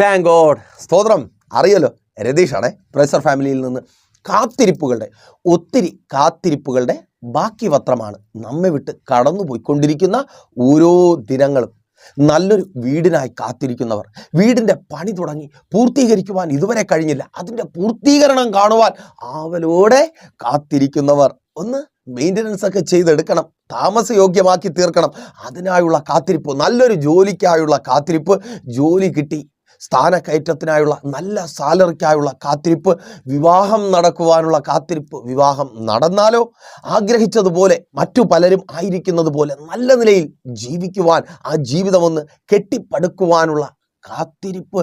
Thank God സ്തോത്രം. അറിയല്ലോ. രതീഷാണേ professor ഫാമിലിയിൽ നിന്ന് കാത്തിരിപ്പുകളുടെ ഒത്തിരി കാത്തിരിപ്പുകളുടെ ബാക്കി പത്രമാണ് നമ്മെ വിട്ട് കടന്നു പോയിക്കൊണ്ടിരിക്കുന്ന ഓരോ ദിനങ്ങളും. നല്ലൊരു വീടിനായി കാത്തിരിക്കുന്നവർ വീടിന്റെ പണി തുടങ്ങി പൂർത്തീകരിക്കുവാൻ ഇതുവരെ കഴിഞ്ഞില്ല. അതിന്റെ പൂർത്തീകരണം കാണുവാൻ ആവലോടെ കാത്തിരിക്കുന്നവർ. ഒന്ന് മെയിന്റനൻസ് ഒക്കെ ചെയ്തെടുക്കണം താമസയോഗ്യമാക്കി തീർക്കണം. അതിനായുള്ള കാത്തിരിപ്പ് നല്ലൊരു ജോലിക്കായുള്ള കാത്തിരിപ്പ് ജോലി കിട്ടി. സ്ഥാനക്കയറ്റത്തിനായുള്ള നല്ല സാലറിക്കായുള്ള കാത്തിരിപ്പ് വിവാഹം നടക്കുവാനുള്ള കാത്തിരിപ്പ് വിവാഹം നടന്നാലോ? ആഗ്രഹിച്ചതുപോലെ മറ്റു പലരും ആയിരിക്കുന്നത് പോലെ നല്ല നിലയിൽ ജീവിക്കുവാൻ ആ ജീവിതമൊന്ന് കെട്ടിപ്പടുക്കുവാനുള്ള കാത്തിരിപ്പ്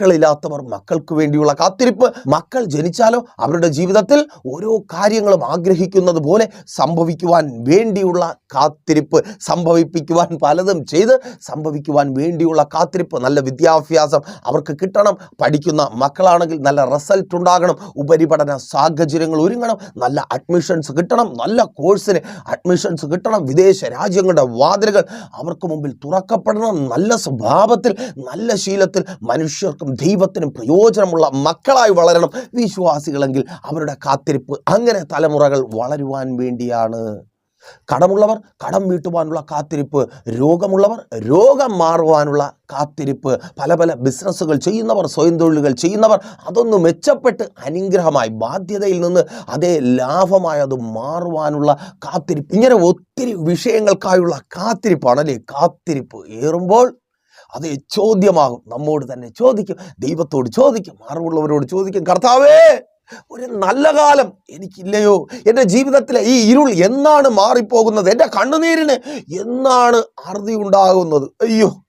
മക്കളില്ലാത്തവർ മക്കൾക്ക് വേണ്ടിയുള്ള കാത്തിരിപ്പ്. മക്കൾ ജനിച്ചാലോ അവരുടെ ജീവിതത്തിൽ ഓരോ കാര്യങ്ങളും ആഗ്രഹിക്കുന്നത് പോലെ സംഭവിക്കുവാൻ വേണ്ടിയുള്ള കാത്തിരിപ്പ്. സംഭവിപ്പിക്കുവാൻ പലതും ചെയ്ത് സംഭവിക്കുവാൻ വേണ്ടിയുള്ള കാത്തിരിപ്പ്. നല്ല വിദ്യാഭ്യാസം അവർക്ക് കിട്ടണം. പഠിക്കുന്ന മക്കളാണെങ്കിൽ നല്ല റിസൾട്ട് ഉണ്ടാകണം. ഉപരിപഠന സാഹചര്യങ്ങൾ ഒരുങ്ങണം. നല്ല അഡ്മിഷൻസ് കിട്ടണം. നല്ല കോഴ്സിന് അഡ്മിഷൻസ് കിട്ടണം. വിദേശ രാജ്യങ്ങളുടെ വാതിലുകൾ അവർക്ക് മുമ്പിൽ തുറക്കപ്പെടണം. നല്ല സ്വഭാവത്തിൽ നല്ല ശീലത്തിൽ മനുഷ്യർക്കും ദൈവത്തിനും പ്രയോജനമുള്ള മക്കളായി വളരണം. വിശ്വാസികളെങ്കിൽ അവരുടെ കാത്തിരിപ്പ് അങ്ങനെ തലമുറകൾ വളരുവാൻ വേണ്ടിയാണ്. കടമുള്ളവർ കടം വീട്ടുവാനുള്ള കാത്തിരിപ്പ് രോഗമുള്ളവർ രോഗം മാറുവാനുള്ള കാത്തിരിപ്പ് പല പല ബിസിനസ്സുകൾ ചെയ്യുന്നവർ സ്വയം തൊഴിലുകൾ ചെയ്യുന്നവർ അതൊന്ന് മെച്ചപ്പെട്ട് അനുഗ്രഹമായി ബാധ്യതയിൽ നിന്ന് അതേ ലാഭമായി അത് മാറുവാനുള്ള കാത്തിരിപ്പ്. ഇങ്ങനെ ഒത്തിരി വിഷയങ്ങൾക്കായുള്ള കാത്തിരിപ്പാണ് അല്ലേ കാത്തിരിപ്പ്. ഏറുമ്പോൾ അത് ചോദ്യമാകും. നമ്മോട് തന്നെ ചോദിക്കും. ദൈവത്തോട് ചോദിക്കും. അറിവുള്ളവരോട് ചോദിക്കും. കർത്താവേ ഒരു നല്ല കാലം എനിക്കില്ലയോ? എന്റെ ജീവിതത്തിലെ ഈ ഇരുൾ എന്നാണ് മാറിപ്പോകുന്നത്? എന്റെ കണ്ണുനീരിന് എന്നാണ് അറുതി ഉണ്ടാകുന്നത്? അയ്യോ.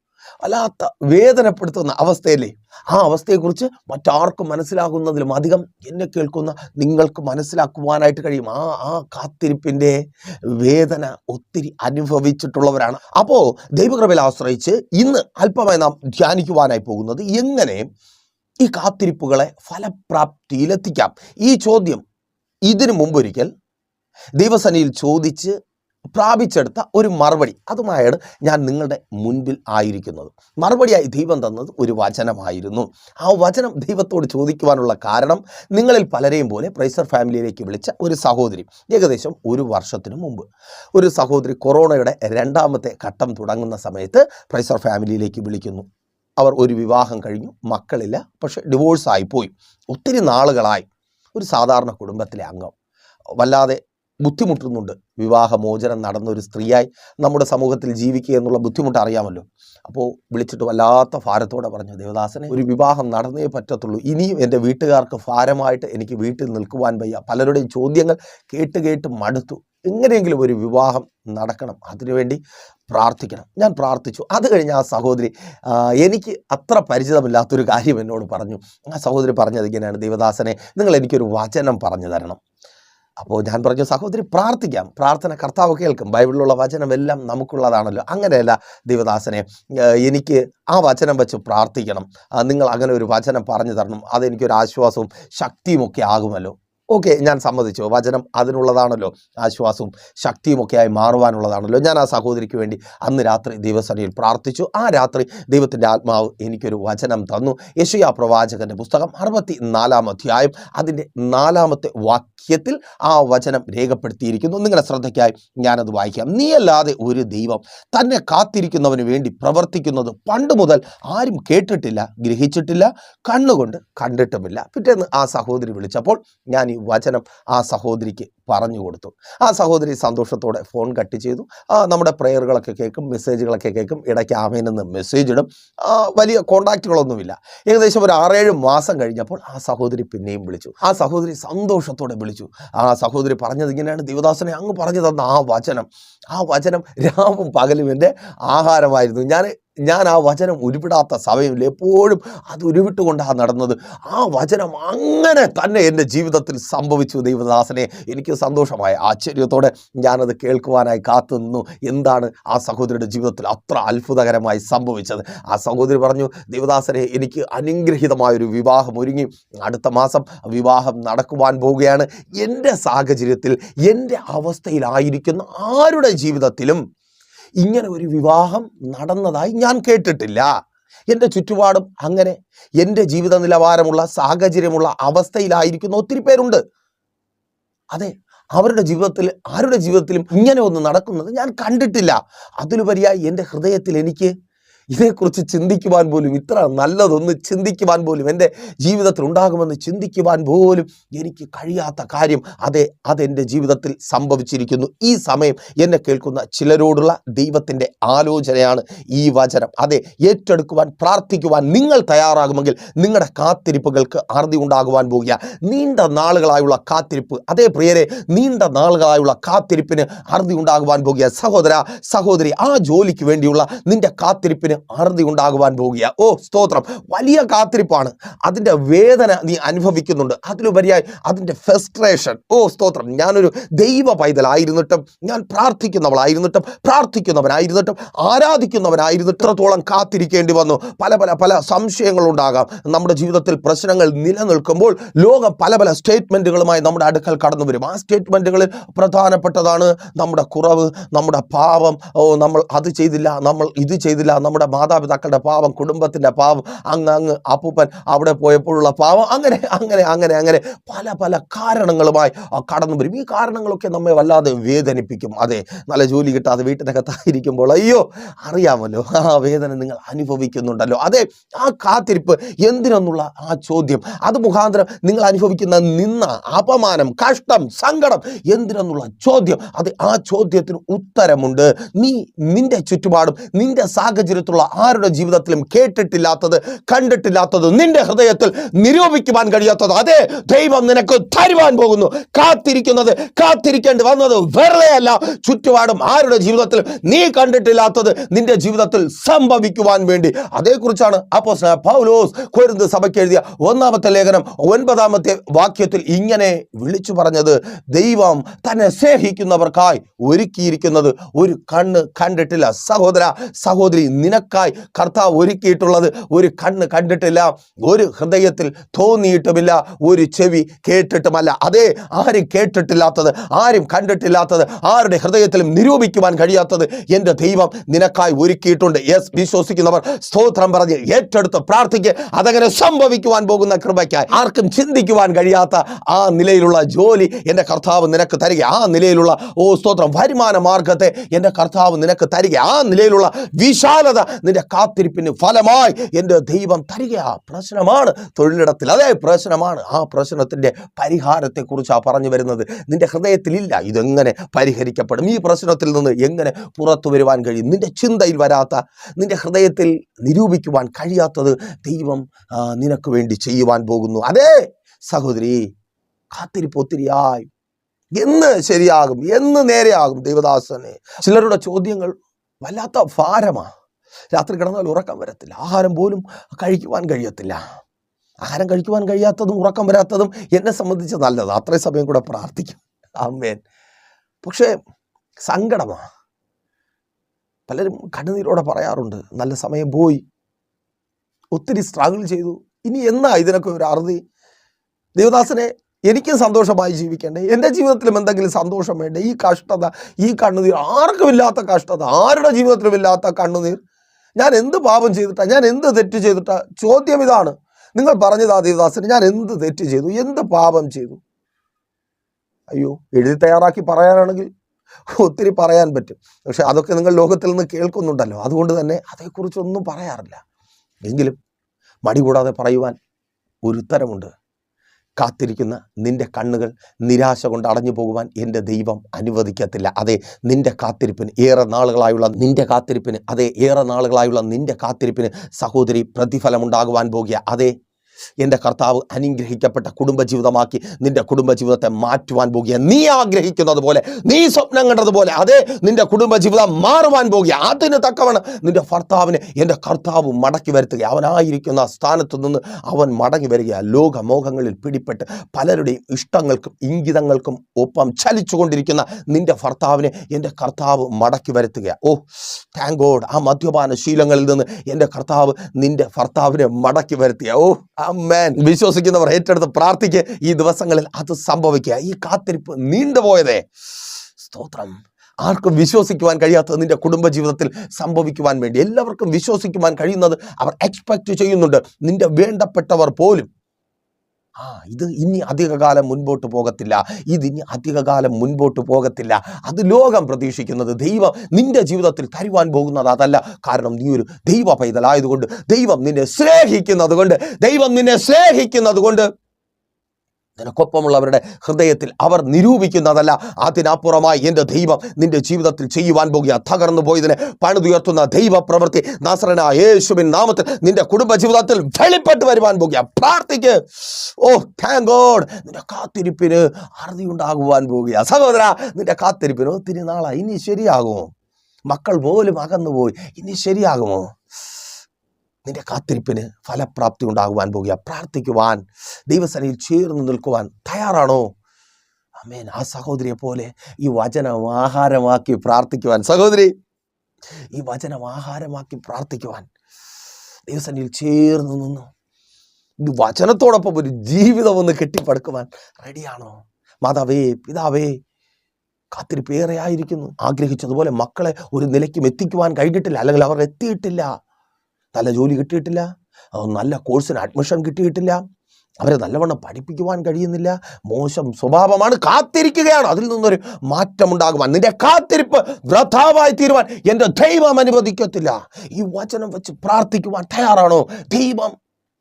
വല്ലാത്ത വേദനപ്പെടുത്തുന്ന അവസ്ഥയല്ലേ? ആ അവസ്ഥയെക്കുറിച്ച് മറ്റാർക്കും മനസ്സിലാകുന്നതിലും അധികം എന്നെ കേൾക്കുന്ന നിങ്ങൾക്ക് മനസ്സിലാക്കുവാനായിട്ട് കഴിയും. ആ ആ കാത്തിരിപ്പിന്റെ വേദന ഒത്തിരി അനുഭവിച്ചിട്ടുള്ളവരാണ്. അപ്പോൾ ദൈവകൃപയിൽ ആശ്രയിച്ച് ഇന്ന് അല്പമായി നാം ധ്യാനിക്കുവാനായി പോകുന്നത് എങ്ങനെ ഈ കാത്തിരിപ്പുകളെ ഫലപ്രാപ്തിയിലെത്തിക്കാം? ഈ ചോദ്യം ഇതിനു മുമ്പൊരിക്കൽ ദൈവസനിയിൽ ചോദിച്ച് പ്രാപിച്ചെടുത്ത ഒരു മറുപടി. അതുമായാണ് ഞാൻ നിങ്ങളുടെ മുൻപിൽ ആയിരിക്കുന്നത്. മറുപടിയായി ദൈവം തന്നത് ഒരു വചനമായിരുന്നു. ആ വചനം ദൈവത്തോട് ചോദിക്കുവാനുള്ള കാരണം നിങ്ങളിൽ പലരെയും പോലെ പ്രൈസർ ഫാമിലിയിലേക്ക് വിളിച്ച ഒരു സഹോദരി. ഏകദേശം ഒരു വർഷത്തിനു മുമ്പ്. ഒരു സഹോദരി കൊറോണയുടെ രണ്ടാമത്തെ ഘട്ടം തുടങ്ങുന്ന സമയത്ത് പ്രൈസർ ഫാമിലിയിലേക്ക് വിളിക്കുന്നു. അവർ ഒരു വിവാഹം കഴിഞ്ഞു. മക്കളില്ല. പക്ഷെ ഡിവോഴ്സ് ആയിപ്പോയി ഒത്തിരി നാളുകളായി. ഒരു സാധാരണ കുടുംബത്തിലെ അംഗം. വല്ലാതെ ബുദ്ധിമുട്ടുന്നുണ്ട്. വിവാഹമോചനം നടന്ന ഒരു സ്ത്രീയായി നമ്മുടെ സമൂഹത്തിൽ ജീവിക്കുക എന്നുള്ള ബുദ്ധിമുട്ട് അറിയാമല്ലോ. അപ്പോൾ വിളിച്ചിട്ട് വല്ലാത്ത ഭാരത്തോടെ പറഞ്ഞു ദേവദാസനെ ഒരു വിവാഹം നടന്നേ പറ്റത്തുള്ളൂ. ഇനിയും എന്റെ വീട്ടുകാർക്ക് ഭാരമായിട്ട് എനിക്ക് വീട്ടിൽ നിൽക്കുവാൻ വയ്യ. പലരുടെയും ചോദ്യങ്ങൾ കേട്ട് കേട്ട് മടുത്തു. എങ്ങനെയെങ്കിലും ഒരു വിവാഹം നടക്കണം. അതിനുവേണ്ടി പ്രാർത്ഥിക്കണം. ഞാൻ പ്രാർത്ഥിച്ചു. അത് കഴിഞ്ഞ് ആ സഹോദരി എനിക്ക് അത്ര പരിചിതമില്ലാത്തൊരു കാര്യം എന്നോട് പറഞ്ഞു. ആ സഹോദരി പറഞ്ഞത് ഇങ്ങനെയാണ്. ദേവദാസനെ നിങ്ങൾ എനിക്കൊരു വചനം പറഞ്ഞു തരണം. അപ്പോൾ ഞാൻ പറഞ്ഞു സഹോദരി പ്രാർത്ഥിക്കാം. പ്രാർത്ഥന കർത്താവ് കേൾക്കും. ബൈബിളിലുള്ള വചനം എല്ലാം നമുക്കുള്ളതാണല്ലോ. അങ്ങനെയല്ല ദേവദാസനെ എനിക്ക് ആ വചനം വെച്ച് പ്രാർത്ഥിക്കണം. നിങ്ങൾ അങ്ങനെ ഒരു വചനം പറഞ്ഞു തരണം. അതെനിക്കൊരു ആശ്വാസവും ശക്തിയും ഒക്കെ ആകുമല്ലോ. ഓക്കെ ഞാൻ സമ്മതിച്ചു. വചനം അതിനുള്ളതാണല്ലോ. ആശ്വാസവും ശക്തിയും ഒക്കെ ആയി മാറുവാനുള്ളതാണല്ലോ. ഞാൻ ആ സഹോദരിക്ക് വേണ്ടി അന്ന് രാത്രി ദൈവസനയിൽ പ്രാർത്ഥിച്ചു. ആ രാത്രി ദൈവത്തിന്റെ ആത്മാവ് എനിക്കൊരു വചനം തന്നു. യശയാ പ്രവാചകന്റെ പുസ്തകം അറുപത്തി നാലാം അധ്യായം. അതിന്റെ നാലാമത്തെ വാക്യത്തിൽ ആ വചനം രേഖപ്പെടുത്തിയിരിക്കുന്നു. നിങ്ങളുടെ ശ്രദ്ധയ്ക്കായി ഞാനത് വായിക്കാം. നീയല്ലാതെ ഒരു ദൈവം തന്നെ കാത്തിരിക്കുന്നവന് വേണ്ടി പ്രവർത്തിക്കുന്നത് പണ്ട് മുതൽ ആരും കേട്ടിട്ടില്ല ഗ്രഹിച്ചിട്ടില്ല കണ്ണുകൊണ്ട് കണ്ടിട്ടുമില്ല. പിറ്റേന്ന് ആ സഹോദരി വിളിച്ചപ്പോൾ ഞാൻ വചനം ആ സഹോദരിക്ക് പറഞ്ഞു കൊടുത്തു. ആ സഹോദരി സന്തോഷത്തോടെ ഫോൺ കട്ട് ചെയ്തു. നമ്മുടെ പ്രെയറുകളൊക്കെ കേൾക്കും മെസ്സേജുകളൊക്കെ കേൾക്കും. ഇടയ്ക്ക് ആമേനെന്ന് മെസ്സേജ് ഇടും. വലിയ കോണ്ടാക്റ്റുകളൊന്നുമില്ല ഏകദേശം ഒരു ആറേഴ് മാസം കഴിഞ്ഞപ്പോൾ ആ സഹോദരി പിന്നെയും വിളിച്ചു. ആ സഹോദരി സന്തോഷത്തോടെ വിളിച്ചു. ആ സഹോദരി പറഞ്ഞത് ഇങ്ങനെയാണ്. ദേവദാസനെ അങ്ങ് പറഞ്ഞു തന്ന ആ വചനം. ആ വചനം രാവും പകലും എന്റെ ആഹാരമായിരുന്നു. ഞാൻ ഞാൻ ആ വചനം ഉരുവിടാത്ത സമയമില്ല. എപ്പോഴും അത് ഉരുവിട്ടുകൊണ്ടാണ് നടന്നത്. ആ വചനം അങ്ങനെ തന്നെ എന്റെ ജീവിതത്തിൽ സംഭവിച്ചു ദൈവദാസനെ. എനിക്ക് സന്തോഷമായി. ആശ്ചര്യത്തോടെ ഞാനത് കേൾക്കുവാനായി കാത്തു നിന്നു എന്താണ് ആ സഹോദരിയുടെ ജീവിതത്തിൽ അത്ര അത്ഭുതകരമായി സംഭവിച്ചത്? ആ സഹോദരി പറഞ്ഞു ദേവദാസനെ എനിക്ക് അനുഗ്രഹീതമായൊരു വിവാഹം ഒരുങ്ങി. അടുത്ത മാസം വിവാഹം നടക്കുവാൻ പോവുകയാണ്. എന്റെ സാഹചര്യത്തിൽ എന്റെ അവസ്ഥയിലായിരിക്കുന്ന ആരുടെ ജീവിതത്തിലും ഇങ്ങനെ ഒരു വിവാഹം നടന്നതായി ഞാൻ കേട്ടിട്ടില്ല. എന്റെ ചുറ്റുപാടും അങ്ങനെ. എന്റെ ജീവിത നിലവാരമുള്ള സാഹചര്യമുള്ള അവസ്ഥയിലായിരിക്കുന്ന ഒത്തിരി പേരുണ്ട്. അതെ അവരുടെ ജീവിതത്തിൽ ആരുടെ ജീവിതത്തിലും ഇങ്ങനെ ഒന്ന് നടക്കുന്നത് ഞാൻ കണ്ടിട്ടില്ല. അതിലുപരിയായി എന്റെ ഹൃദയത്തിൽ എനിക്ക് ഇതേക്കുറിച്ച് ചിന്തിക്കുവാൻ പോലും ഇത്ര നല്ലതൊന്ന് ചിന്തിക്കുവാൻ പോലും എന്റെ ജീവിതത്തിൽ ഉണ്ടാകുമെന്ന് ചിന്തിക്കുവാൻ പോലും എനിക്ക് കഴിയാത്ത കാര്യം അതെ അതെന്റെ ജീവിതത്തിൽ സംഭവിച്ചിരിക്കുന്നു. ഈ സമയം എന്നെ കേൾക്കുന്ന ചിലരോടുള്ള ദൈവത്തിന്റെ ആലോചനയാണ് ഈ വചനം. അതെ ഏറ്റെടുക്കുവാൻ പ്രാർത്ഥിക്കുവാൻ നിങ്ങൾ തയ്യാറാകുമെങ്കിൽ നിങ്ങളുടെ കാത്തിരിപ്പുകൾക്ക് അറുതി ഉണ്ടാകുവാൻ പോകുക. നീണ്ട നാളുകളായുള്ള കാത്തിരിപ്പ്. അതേ പ്രിയരെ നീണ്ട നാളുകളായുള്ള കാത്തിരിപ്പിന് അറുതി ഉണ്ടാകുവാൻ പോകുക. സഹോദര സഹോദരി ആ ജോലിക്ക് വേണ്ടിയുള്ള നിന്റെ കാത്തിരിപ്പിന് അറുതി ഉണ്ടാകുവാൻ പോകുക. ഓ സ്തോത്രം. വലിയ കാത്തിരിപ്പാണ്. അതിന്റെ വേദന നീ അനുഭവിക്കുന്നുണ്ട്. അതിലുപരിയായി അതിന്റെ ഫെസ്ട്രേഷൻ ഓ സ്തോത്രം. ഞാനൊരു ദൈവ പൈതലായിരുന്നിട്ടും ഞാൻ പ്രാർത്ഥിക്കുന്നവളായിരുന്നിട്ടും പ്രാർത്ഥിക്കുന്നവനായിരുന്നിട്ടും ആരാധിക്കുന്നവനായിരുന്നിട്ട് ഇത്രത്തോളം കാത്തിരിക്കേണ്ടി വന്നു. പല പല പല സംശയങ്ങളുണ്ടാകാം. നമ്മുടെ ജീവിതത്തിൽ പ്രശ്നങ്ങൾ നിലനിൽക്കുമ്പോൾ ലോകം പല പല സ്റ്റേറ്റ്മെന്റുകളുമായി നമ്മുടെ അടുക്കൽ കടന്നു വരും. ആ സ്റ്റേറ്റ്മെന്റുകളിൽ പ്രധാനപ്പെട്ടതാണ് നമ്മുടെ കുറവ് നമ്മുടെ പാപം. ഓ നമ്മൾ അത് ചെയ്തില്ല നമ്മൾ ഇത് ചെയ്തില്ല നമ്മുടെ മാതാപിതാക്കളുടെ പാവം കുടുംബത്തിന്റെ പാവം അങ്ങ് അങ്ങ് അപ്പൂപ്പൻ അവിടെ പോയപ്പോഴുള്ള പാവം അങ്ങനെ അങ്ങനെ അങ്ങനെ അങ്ങനെ പല പല കാരണങ്ങളുമായി കടന്നു വരും. ഈ കാരണങ്ങളൊക്കെ നമ്മെ വല്ലാതെ വേദനിപ്പിക്കും. അതെ നല്ല ജോലി കിട്ടാതെ വീട്ടിനകത്തായിരിക്കുമ്പോൾ അയ്യോ അറിയാമല്ലോ ആ വേദന നിങ്ങൾ അനുഭവിക്കുന്നുണ്ടല്ലോ. അതെ ആ കാത്തിരിപ്പ് എന്തിനെന്നുള്ള ആ ചോദ്യം. അത് മുഖാന്തരം നിങ്ങൾ അനുഭവിക്കുന്ന നിന്ന അപമാനം കഷ്ടം സങ്കടം എന്തിനെന്നുള്ള ചോദ്യം. അത് ആ ചോദ്യത്തിന് ഉത്തരമുണ്ട്. നീ നിന്റെ ചുറ്റുപാടും നിന്റെ സാഹചര്യത്തിലുള്ള ആരുടെ ജീവിതത്തിലും കേട്ടിട്ടില്ലാത്തത് കണ്ടിട്ടില്ലാത്തത് നിന്റെ ഹൃദയത്തിൽ നിരൂപിക്കുവാൻ കഴിയാത്തത് അതെ ദൈവം നിനക്ക് തരുവാൻ പോകുന്നു. കാത്തിരിക്കുന്നത് കാത്തിരിക്കേണ്ടി വന്നത് വെറുതെ അല്ല ചുറ്റുപാടും ആരുടെ ജീവിതത്തിൽ നീ കണ്ടിട്ടില്ലാത്തത് നിന്റെ ജീവിതത്തിൽ സംഭവിക്കുവാൻ വേണ്ടി. അതേക്കുറിച്ചാണ് അപ്പോസ് പൗലോസ് കൊരിന്ത് സഭയ്ക്ക് എഴുതിയ ഒന്നാമത്തെ ലേഖനം ഒൻപതാമത്തെ വാക്യത്തിൽ ഇങ്ങനെ വിളിച്ചു പറഞ്ഞത് ദൈവം തന്നെ സ്നേഹിക്കുന്നവർക്കായി ഒരുക്കിയിരിക്കുന്നത് ഒരു കണ്ണ് കണ്ടിട്ടില്ല. സഹോദര സഹോദരി നിനക്കായി കർത്താവ് ഒരുക്കിയിട്ടുള്ളത് ഒരു കണ്ണ് കണ്ടിട്ടില്ല ഒരു ഹൃദയത്തിൽ തോന്നിയിട്ടുമില്ല ഒരു ചെവി കേട്ടിട്ടുമല്ല. അതേ ആരും കേട്ടിട്ടില്ലാത്തത് ആരും കണ്ടിട്ടില്ലാത്തത് ആരുടെ ഹൃദയത്തിലും നിരൂപിക്കുവാൻ കഴിയാത്തത് എന്റെ ദൈവം നിനക്കായി ഒരുക്കിയിട്ടുണ്ട്. യെസ് വിശ്വസിക്കുന്നവർ സ്തോത്രം പറഞ്ഞ് ഏറ്റെടുത്ത് പ്രാർത്ഥിക്ക്. അതങ്ങനെ സംഭവിക്കുവാൻ പോകുന്ന കൃപയ്ക്കായി ആർക്കും ചിന്തിക്കുവാൻ കഴിയാത്ത ആ നിലയിലുള്ള ജോലി എന്റെ കർത്താവ് നിനക്ക് തരിക. ആ നിലയിലുള്ള ഓ സ്തോത്രം വരുമാന മാർഗത്തെ എന്റെ കർത്താവ് നിനക്ക് തരിക. ആ നിലയിലുള്ള വിശാലത നിന്റെ കാത്തിരിപ്പിന് ഫലമായി എന്റെ ദൈവം തരിക. പ്രശ്നമാണ് തൊഴിലിടത്തിൽ. അതേ പ്രശ്നമാണ് ആ പ്രശ്നത്തിന്റെ പരിഹാരത്തെക്കുറിച്ചാണ് പറഞ്ഞു വരുന്നത്. നിന്റെ ഹൃദയത്തിലില്ല ഇതെങ്ങനെ പരിഹരിക്കപ്പെടും? ഈ പ്രശ്നത്തിൽ നിന്ന് എങ്ങനെ പുറത്തു വരുവാൻ കഴിയും? നിന്റെ ചിന്തയിൽ വരാത്ത നിന്റെ ഹൃദയത്തിൽ നിരൂപിക്കുവാൻ കഴിയാത്തത് ദൈവം നിനക്ക് വേണ്ടി ചെയ്യുവാൻ പോകുന്നു. അതേ സഹോദരി കാത്തിരിപ്പ് ഒത്തിരിയായി എന്ന് ശരിയാകും എന്ന് നേരെയാകും ദൈവദാസനെ. ചിലരുടെ ചോദ്യങ്ങൾ വല്ലാത്ത ഭാരമാ. രാത്രി കിടന്നാൽ ഉറക്കം വരത്തില്ല. ആഹാരം പോലും കഴിക്കുവാൻ കഴിയത്തില്ല. ആഹാരം കഴിക്കുവാൻ കഴിയാത്തതും ഉറക്കം വരാത്തതും എന്നെ സംബന്ധിച്ച് നല്ലത്. അത്രയും സമയം കൂടെ പ്രാർത്ഥിക്കും. അമ്മേൻ പക്ഷേ സങ്കടമാ. പലരും കണ്ണുനീരോടെ പറയാറുണ്ട് നല്ല സമയം പോയി. ഒത്തിരി സ്ട്രഗിൾ ചെയ്തു. ഇനി എന്നാ ഇതിനൊക്കെ ഒരു അറുതി? ദേവദാസനെ എനിക്കും സന്തോഷമായി ജീവിക്കണ്ടേ? എന്റെ ജീവിതത്തിലും എന്തെങ്കിലും സന്തോഷം വേണ്ടേ? ഈ കഷ്ടത ഈ കണ്ണുനീർ ആർക്കും ഇല്ലാത്ത കഷ്ടത. ആരുടെ ജീവിതത്തിലും ഇല്ലാത്ത കണ്ണുനീർ? ഞാൻ എന്ത് പാപം ചെയ്തിട്ടാ? ഞാൻ എന്ത് തെറ്റ് ചെയ്തിട്ടാ? ചോദ്യം ഇതാണ്. നിങ്ങൾ പറഞ്ഞതാ ദേവദാസന് ഞാൻ എന്ത് തെറ്റ് ചെയ്തു? എന്ത് പാപം ചെയ്തു? അയ്യോ എഴുതി തയ്യാറാക്കി പറയാനാണെങ്കിൽ ഒത്തിരി പറയാൻ പറ്റും. പക്ഷെ അതൊക്കെ നിങ്ങൾ ലോകത്തിൽ നിന്ന് കേൾക്കുന്നുണ്ടല്ലോ. അതുകൊണ്ട് തന്നെ അതേക്കുറിച്ചൊന്നും പറയാറില്ല. എങ്കിലും മടി കൂടാതെ പറയുവാൻ ഒരു ഉത്തരമുണ്ട്. കാത്തിരിക്കുന്ന നിന്റെ കണ്ണുകൾ നിരാശ കൊണ്ട് അടഞ്ഞു പോകുവാൻ എന്റെ ദൈവം അനുവദിക്കത്തില്ല. അതെ നിന്റെ കാത്തിരിപ്പിന് ഏറെ നാളുകളായുള്ള നിന്റെ കാത്തിരിപ്പിന് അതെ ഏറെ നാളുകളായുള്ള നിന്റെ കാത്തിരിപ്പിന് സഹോദരി പ്രതിഫലമുണ്ടാകുവാൻ പോകുക. അതെ എന്റെ കർത്താവ് അനുഗ്രഹിക്കപ്പെട്ട കുടുംബജീവിതമാക്കി നിന്റെ കുടുംബജീവിതത്തെ മാറ്റുവാൻ പോകുക നീ ആഗ്രഹിക്കുന്നത് പോലെ നീ സ്വപ്നം കണ്ടതുപോലെ അതെ നിന്റെ കുടുംബജീവിതം മാറുവാൻ പോകുക അതിന് തക്കവണ്ണം നിന്റെ ഭർത്താവിനെ എന്റെ കർത്താവ് മടക്കി വരുത്തുക അവനായിരിക്കുന്ന സ്ഥാനത്ത് നിന്ന് അവൻ മടങ്ങി വരിക ലോകമോഹങ്ങളിൽ പിടിപ്പെട്ട് പലരുടെയും ഇഷ്ടങ്ങൾക്കും ഇംഗിതങ്ങൾക്കും ഒപ്പം ചലിച്ചുകൊണ്ടിരിക്കുന്ന നിന്റെ ഭർത്താവിനെ എന്റെ കർത്താവ് മടക്കി വരുത്തുക ഓ താങ്ക് ഗോഡ് ആ മദ്യപാന ശീലങ്ങളിൽ നിന്ന് എന്റെ കർത്താവ് നിന്റെ ഭർത്താവിനെ മടക്കി വരുത്തുക ഓ അമ്മേൻ. വിശ്വസിക്കുന്നവർ ഏറ്റെടുത്ത് പ്രാർത്ഥിക്കുക ഈ ദിവസങ്ങളിൽ അത് സംഭവിക്കുക. ഈ കാത്തിരിപ്പ് നീണ്ടുപോയതേ. സ്തോത്രം. ആർക്കും വിശ്വസിക്കുവാൻ കഴിയാത്തത് നിന്റെ കുടുംബജീവിതത്തിൽ സംഭവിക്കുവാൻ വേണ്ടി. എല്ലാവർക്കും വിശ്വസിക്കുവാൻ കഴിയുന്നത് അവർ എക്സ്പെക്റ്റ് ചെയ്യുന്നുണ്ട്. നിന്റെ വേണ്ടപ്പെട്ടവർ പോലും ആ ഇത് ഇനി അധികകാലം മുൻപോട്ട് പോകത്തില്ല. ഇതിനി അധികകാലം മുൻപോട്ട് പോകത്തില്ല. അത് ലോകം പ്രതീക്ഷിക്കുന്നത് ദൈവം നിന്റെ ജീവിതത്തിൽ തരുവാൻ പോകുന്നത് അതല്ല. കാരണം നീ ഒരു ദൈവ പൈതലായതുകൊണ്ട് ദൈവം നിന്നെ സ്നേഹിക്കുന്നത് കൊണ്ട് ദൈവം നിന്നെ സ്നേഹിക്കുന്നത് കൊണ്ട് നിനക്കൊപ്പമുള്ളവരുടെ ഹൃദയത്തിൽ അവർ നിരൂപിക്കുന്നതല്ല. അതിനപ്പുറമായി എന്റെ ദൈവം നിന്റെ ജീവിതത്തിൽ ചെയ്യുവാൻ പോകുക. തകർന്നു പോയതിനെ പണിതുയർത്തുന്ന ദൈവ പ്രവൃത്തി യേശുവിൻ നാമത്തിൽ നിന്റെ കുടുംബജീവിതത്തിൽ വെളിപ്പെട്ട് വരുവാൻ പോകുക. പ്രാർത്ഥിക്ക്. ഓ താങ്ക് ഗോഡ് നിന്റെ കാത്തിരിപ്പിന് അറുതി ഉണ്ടാകുവാൻ പോകുക. സഹോദര നിന്റെ കാത്തിരിപ്പിന് ഒത്തിരി നാളായി. ഇനി ശരിയാകുമോ? മക്കൾ പോലും അകന്നുപോയി. ഇനി ശരിയാകുമോ? നിന്റെ കാത്തിരിപ്പിന് ഫലപ്രാപ്തി ഉണ്ടാകുവാൻ പോകുക. പ്രാർത്ഥിക്കുവാൻ ദൈവസനയിൽ ചേർന്ന് നിൽക്കുവാൻ തയ്യാറാണോ? അമേൻ ആ സഹോദരിയെ പോലെ ഈ വചനം ആഹാരമാക്കി പ്രാർത്ഥിക്കുവാൻ. സഹോദരി ഈ വചനം ആഹാരമാക്കി പ്രാർത്ഥിക്കുവാൻ ദൈവസനയിൽ ചേർന്ന് നിന്നു. ഇത് വചനത്തോടൊപ്പം ഒരു ജീവിതം ഒന്ന് കെട്ടിപ്പടുക്കുവാൻ റെഡിയാണോ? മാതാവേ പിതാവേ കാത്തിരിപ്പേറെ ആയിരിക്കുന്നു ആഗ്രഹിച്ചതുപോലെ മക്കളെ ഒരു നിലയ്ക്കും എത്തിക്കുവാൻ കഴിഞ്ഞിട്ടില്ല അല്ലെങ്കിൽ അവർ എത്തിയിട്ടില്ല. നല്ല ജോലി കിട്ടിയിട്ടില്ല നല്ല കോഴ്സിന് അഡ്മിഷൻ കിട്ടിയിട്ടില്ല. അവരെ നല്ലവണ്ണം പഠിപ്പിക്കുവാൻ കഴിയുന്നില്ല. മോശം സ്വഭാവമാണ്. കാത്തിരിക്കുകയാണ്. അതിൽ നിന്നൊരു മാറ്റമുണ്ടാകുവാൻ നിന്റെ കാത്തിരിപ്പ് വ്രതാവായി തീരുവാൻ എന്റെ ദൈവം അനുവദിക്കത്തില്ല. ഈ വചനം വെച്ച് പ്രാർത്ഥിക്കുവാൻ തയ്യാറാണോ? ദൈവം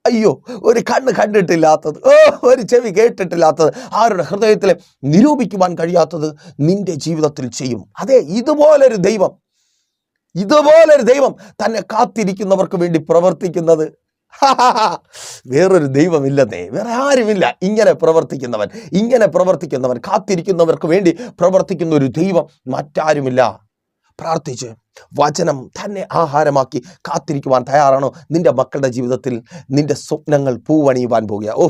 അയ്യോ ഒരു കണ്ണ് കണ്ടിട്ടില്ലാത്തത് ഓ ഒരു ചെവി കേട്ടിട്ടില്ലാത്തത് ആരുടെ ഹൃദയത്തിൽ നിരൂപിക്കുവാൻ കഴിയാത്തത് നിന്റെ ജീവിതത്തിൽ ചെയ്യും. അതെ ഇതുപോലൊരു ദൈവം ഇതുപോലൊരു ദൈവം തന്നെ കാത്തിരിക്കുന്നവർക്ക് വേണ്ടി പ്രവർത്തിക്കുന്നത്. വേറൊരു ദൈവമില്ലെന്നേ. വേറെ ആരുമില്ല. ഇങ്ങനെ പ്രവർത്തിക്കുന്നവൻ ഇങ്ങനെ പ്രവർത്തിക്കുന്നവൻ കാത്തിരിക്കുന്നവർക്ക് വേണ്ടി പ്രവർത്തിക്കുന്ന ഒരു ദൈവം മറ്റാരുമില്ല. പ്രാർത്ഥിച്ച് വചനം തന്നെ ആഹാരമാക്കി കാത്തിരിക്കുവാൻ തയ്യാറാണോ? നിന്റെ മക്കളുടെ ജീവിതത്തിൽ നിന്റെ സ്വപ്നങ്ങൾ പൂവണിയുവാൻ പോകുക. ഓ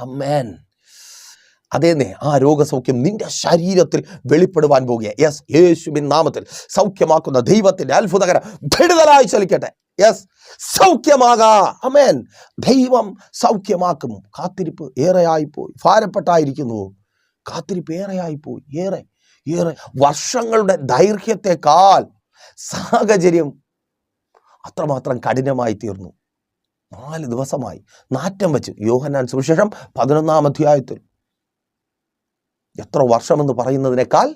അമ്മേൻ. അതേന്നെ ആ രോഗസൗഖ്യം നിന്റെ ശരീരത്തിൽ വെളിപ്പെടുവാൻ പോകുക യെസ് യേശുവിൻ നാമത്തിൽ സൗഖ്യമാക്കുന്ന ദൈവത്തിന്റെ അത്ഭുതകര വിടുതലായി ചലിക്കട്ടെ. യെസ് സൗഖ്യമാകാ. അമേൻ ദൈവം സൗഖ്യമാക്കും. കാത്തിരിപ്പ് ഏറെയായിപ്പോയി. ഭാരപ്പെട്ടായിരിക്കുന്നു. കാത്തിരിപ്പ് ഏറെയായിപ്പോയി. ഏറെ ഏറെ. വർഷങ്ങളുടെ ദൈർഘ്യത്തെക്കാൾ സാഹചര്യം അത്രമാത്രം കഠിനമായി തീർന്നു. നാല് ദിവസമായി നാറ്റം വെച്ച്. യോഹനാൻ സുവിശേഷം പതിനൊന്നാം അധ്യായത്തിൽ. എത്ര വർഷമെന്ന് പറയുന്നതിനേക്കാൾ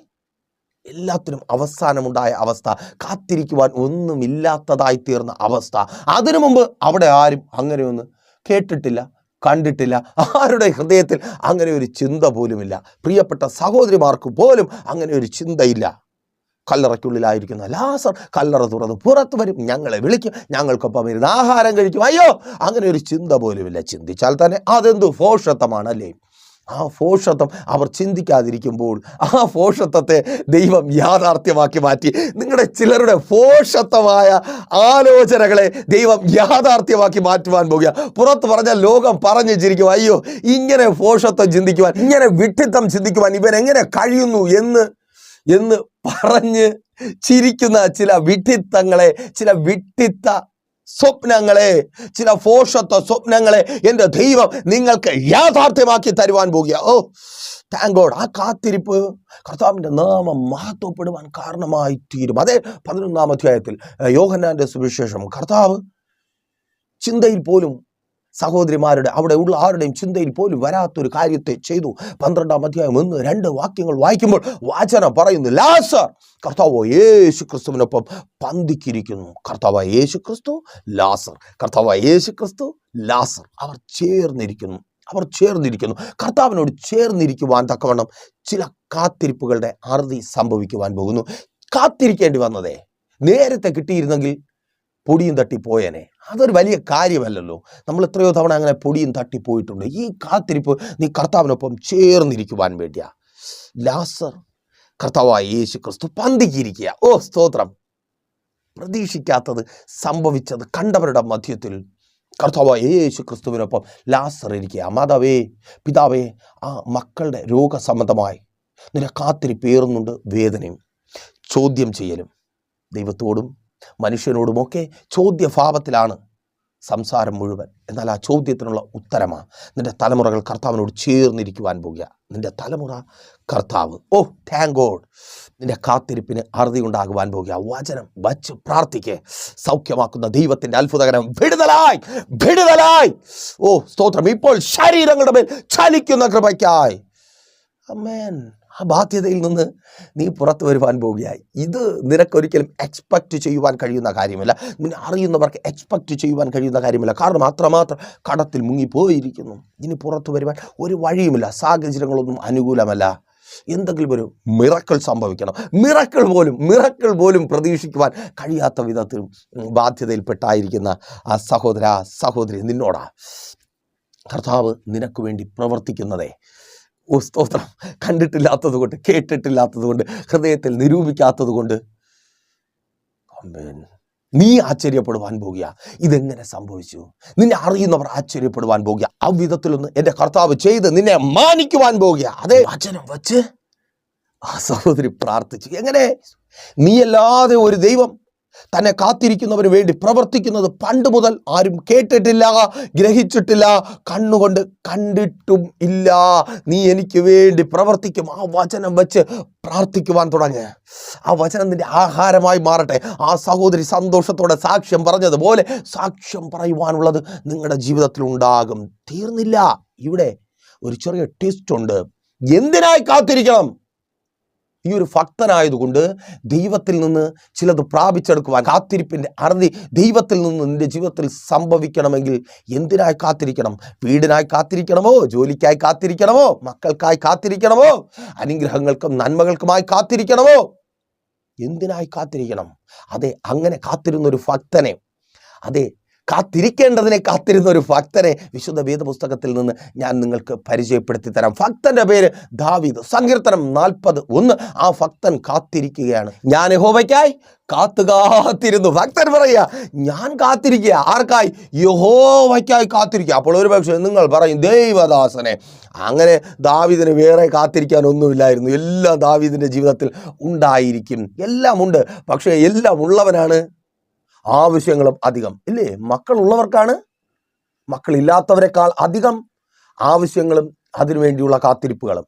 എല്ലാത്തിനും അവസാനമുണ്ടായ അവസ്ഥ. കാത്തിരിക്കുവാൻ ഒന്നുമില്ലാത്തതായി തീർന്ന അവസ്ഥ. അതിനു മുമ്പ് അവിടെ ആരും അങ്ങനെയൊന്ന് കേട്ടിട്ടില്ല കണ്ടിട്ടില്ല. ആരുടെ ഹൃദയത്തിൽ അങ്ങനെ ഒരു ചിന്ത പോലുമില്ല. പ്രിയപ്പെട്ട സഹോദരിമാർക്ക് പോലും അങ്ങനെ ഒരു ചിന്തയില്ല. കല്ലറയ്ക്കുള്ളിലായിരിക്കുന്ന ലാസർ കല്ലറ തുറന്ന് പുറത്ത് വരും. ഞങ്ങളെ വിളിക്കും. ഞങ്ങൾക്കൊപ്പം ഇരുന്ന് ആഹാരം കഴിക്കും. അയ്യോ അങ്ങനെ ഒരു ചിന്ത പോലുമില്ല. ചിന്തിച്ചാൽ തന്നെ അതെന്തു ഫോഷത്വമാണ് അല്ലേ ആ ഫോഷത്വം അവർ ചിന്തിക്കാതിരിക്കുമ്പോൾ ആ ഫോഷത്വത്തെ ദൈവം യാഥാർത്ഥ്യമാക്കി മാറ്റി. നിങ്ങളുടെ ചിലരുടെ ഫോഷത്വമായ ആലോചനകളെ ദൈവം യാഥാർത്ഥ്യമാക്കി മാറ്റുവാൻ പോകുക. പുറത്ത് പറഞ്ഞാൽ ലോകം പറഞ്ഞു ചിരിക്കും. അയ്യോ ഇങ്ങനെ ഫോഷത്വം ചിന്തിക്കുവാൻ ഇങ്ങനെ വിട്ടിത്തം ചിന്തിക്കുവാൻ ഇവൻ എങ്ങനെ കഴിയുന്നു എന്ന് എന്ന് പറഞ്ഞ് ചിരിക്കുന്ന ചില വിട്ടിത്തങ്ങളെ ചില വിഡ്ഢിത്ത സ്വപ്നങ്ങളെ ചില ഫോഷത്വ സ്വപ്നങ്ങളെ എന്റെ ദൈവം നിങ്ങൾക്ക് യാഥാർത്ഥ്യമാക്കി തരുവാൻ പോകുക. ഓ താങ്ക് ഗോഡ് ആ കാത്തിരിപ്പ് കർത്താവിന്റെ നാമം മഹത്വപ്പെടുവാൻ കാരണമായി തീരും അതെ പതിനൊന്നാം അധ്യായത്തിൽ യോഹന്നാന്റെ സുവിശേഷം കർത്താവ് ചിന്തയിൽ പോലും സഹോദരിമാരുടെ അവിടെ ഉള്ള ആരുടെയും ചിന്തയിൽ പോലും വരാത്തൊരു കാര്യത്തെ ചെയ്തു. പന്ത്രണ്ടാം അധ്യായം ഒന്ന് രണ്ട് വാക്യങ്ങൾ വായിക്കുമ്പോൾ വാചനം പറയുന്നു ലാസർ കർത്താവോ യേശു ക്രിസ്തുവിനൊപ്പം പന്തിക്കിരിക്കുന്നു. കർത്താവ് യേശു ക്രിസ്തു ലാസർ. കർത്താവ് യേശു ക്രിസ്തു ലാസർ. അവർ ചേർന്നിരിക്കുന്നു അവർ ചേർന്നിരിക്കുന്നു. കർത്താവിനോട് ചേർന്നിരിക്കുവാൻ തക്കവണ്ണം ചില കാത്തിരിപ്പുകളുടെ അറുതി സംഭവിക്കുവാൻ പോകുന്നു. കാത്തിരിക്കേണ്ടി വന്നതേ നേരത്തെ കിട്ടിയിരുന്നെങ്കിൽ പൊടിയും തട്ടിപ്പോയേനെ അതൊരു വലിയ കാര്യമല്ലല്ലോ. നമ്മൾ എത്രയോ തവണ അങ്ങനെ പൊടിയും തട്ടിപ്പോയിട്ടുണ്ട് ഈ കാത്തിരിപ്പ് നീ കർത്താവിനൊപ്പം ചേർന്നിരിക്കുവാൻ വേണ്ടിയാ. ലാസർ കർത്താവായ യേശു ക്രിസ്തു പന്തിക്കിരിക്കുക ഓ സ്തോത്രം. പ്രതീക്ഷിക്കാത്തത് സംഭവിച്ചത് കണ്ടവരുടെ മധ്യത്തിൽ കർത്താവായ യേശു ക്രിസ്തുവിനൊപ്പം ലാസർ ഇരിക്കുക. മാതാവേ പിതാവേ ആ മക്കളുടെ രോഗസംബന്ധമായി നിന്നെ കാത്തിരിപ്പേറുന്നുണ്ട് വേദനയും. ചോദ്യം ചെയ്യലും ദൈവത്തോടും മനുഷ്യനോടുമൊക്കെ ചോദ്യഭാവത്തിലാണ് സംസാരം മുഴുവൻ. എന്നാൽ ആ ചോദ്യത്തിനുള്ള ഉത്തരമാണ് നിന്റെ തലമുറകൾ കർത്താവിനോട് ചേർന്നിരിക്കുവാൻ പോകുക നിന്റെ തലമുറ കർത്താവ്. ഓ താങ്ക് ഗോഡ് നിന്റെ കാത്തിരിപ്പിന് അറുതി ഉണ്ടാകുവാൻ പോകുക വചനം വച്ച് പ്രാർത്ഥിക്ക്. സൗഖ്യമാക്കുന്ന ദൈവത്തിന്റെ അത്ഭുതകരം വിടുതലായി വിടുതലായി. ഓ സ്തോത്രം. ഇപ്പോൾ ശരീരങ്ങളുടെ മേൽ ചലിക്കുന്ന കൃപയ്ക്കായി. അമ്മേൻ ആ ബാധ്യതയിൽ നിന്ന് നീ പുറത്തു വരുവാൻ പോവുകയായി. ഇത് നിനക്കൊരിക്കലും എക്സ്പെക്റ്റ് ചെയ്യുവാൻ കഴിയുന്ന കാര്യമല്ല. നിന്നെ അറിയുന്നവർക്ക് എക്സ്പെക്റ്റ് ചെയ്യുവാൻ കഴിയുന്ന കാര്യമല്ല. കാരണം അത്രമാത്രം കടത്തിൽ മുങ്ങിപ്പോയിരിക്കുന്നു. ഇനി പുറത്തു വരുവാൻ ഒരു വഴിയുമില്ല. സാഹചര്യങ്ങളൊന്നും അനുകൂലമല്ല. എന്തെങ്കിലും ഒരു മിറക്കൾ സംഭവിക്കണം. മിറക്കൾ പോലും മിറക്കൾ പോലും പ്രതീക്ഷിക്കുവാൻ കഴിയാത്ത വിധത്തിൽ ബാധ്യതയിൽപ്പെട്ടായിരിക്കുന്ന ആ സഹോദര സഹോദരി നിന്നോടാ. കർത്താവ് നിനക്ക് വേണ്ടി പ്രവർത്തിക്കുന്നതേ. സ്തോത്രം കണ്ടിട്ടില്ലാത്തത് കൊണ്ട് കേട്ടിട്ടില്ലാത്തത് കൊണ്ട് ഹൃദയത്തിൽ നിരൂപിക്കാത്തത് കൊണ്ട് നീ ആശ്ചര്യപ്പെടുവാൻ പോകുക. ഇതെങ്ങനെ സംഭവിച്ചു? നിന്നെ അറിയുന്നവർ ആശ്ചര്യപ്പെടുവാൻ പോകുക. ആ വിധത്തിലൊന്ന് എന്റെ കർത്താവ് ചെയ്ത് നിന്നെ മാനിക്കുവാൻ പോകുക. അതേ. വചനം വച്ച് ആ സഹോദരി പ്രാർത്ഥിച്ചു. എങ്ങനെ? നീയല്ലാതെ ഒരു ദൈവം തന്നെ കാത്തിരിക്കുന്നവന് വേണ്ടി പ്രവർത്തിക്കുന്നത് പണ്ട് മുതൽ ആരും കേട്ടിട്ടില്ല ഗ്രഹിച്ചിട്ടില്ല. കണ്ണുകൊണ്ട് കണ്ടിട്ടും ഇല്ല. നീ എനിക്ക് വേണ്ടി പ്രവർത്തിക്കും. ആ വചനം വെച്ച് പ്രാർത്ഥിക്കുവാൻ തുടങ്ങ്. ആ വചനം നിന്റെ ആഹാരമായി മാറട്ടെ. ആ സഹോദരി സന്തോഷത്തോടെ സാക്ഷ്യം പറഞ്ഞതുപോലെ സാക്ഷ്യം പറയുവാനുള്ളത് നിങ്ങളുടെ ജീവിതത്തിൽ ഉണ്ടാകും. തീർന്നില്ല. ഇവിടെ ഒരു ചെറിയ ട്വിസ്റ്റ് ഉണ്ട്. എന്തിനായി കാത്തിരിക്കണം? ഈ ഒരു ഭക്തനായതുകൊണ്ട് ദൈവത്തിൽ നിന്ന് ചിലത് പ്രാപിച്ചെടുക്കുവാൻ കാത്തിരിപ്പിന്റെ അറുതി ദൈവത്തിൽ നിന്ന് നിന്റെ ജീവിതത്തിൽ സംഭവിക്കണമെങ്കിൽ എന്തിനായി കാത്തിരിക്കണം? വീടിനായി കാത്തിരിക്കണമോ? ജോലിക്കായി കാത്തിരിക്കണമോ? മക്കൾക്കായി കാത്തിരിക്കണമോ? അനുഗ്രഹങ്ങൾക്കും നന്മകൾക്കുമായി കാത്തിരിക്കണമോ? എന്തിനായി കാത്തിരിക്കണം? അതെ അങ്ങനെ കാത്തിരുന്നൊരു ഭക്തനെ അതെ കാത്തിരിക്കേണ്ടതിനെ കാത്തിരുന്ന ഒരു ഭക്തനെ വിശുദ്ധ വേദപുസ്തകത്തിൽ നിന്ന് ഞാൻ നിങ്ങൾക്ക് പരിചയപ്പെടുത്തി തരാം. ഭക്തന്റെ പേര് ദാവീദ്. സങ്കീർത്തനം നാൽപ്പത് ഒന്ന്. ആ ഭക്തൻ കാത്തിരിക്കുകയാണ്. ഞാൻ യഹോവയ്ക്കായി കാത്തു കാത്തിരുന്നു ഭക്തൻ പറയുക ഞാൻ കാത്തിരിക്കുക. ആർക്കായി? യഹോവയ്ക്കായി കാത്തിരിക്കുക. അപ്പോൾ ഒരു പക്ഷേ നിങ്ങൾ പറയും ദൈവദാസനെ. അങ്ങനെ ദാവിദിന് വേറെ കാത്തിരിക്കാനൊന്നുമില്ലായിരുന്നു. എല്ലാം ദാവിദിന്റെ ജീവിതത്തിൽ ഉണ്ടായിരിക്കും. എല്ലാം ഉണ്ട് പക്ഷേ എല്ലാം ഉള്ളവനാണ് ആവശ്യങ്ങളും അധികം. ഇല്ലേ? മക്കളുള്ളവർക്കാണ്. മക്കളില്ലാത്തവരെക്കാൾ അധികം ആവശ്യങ്ങളും അതിനുവേണ്ടിയുള്ള കാത്തിരിപ്പുകളും.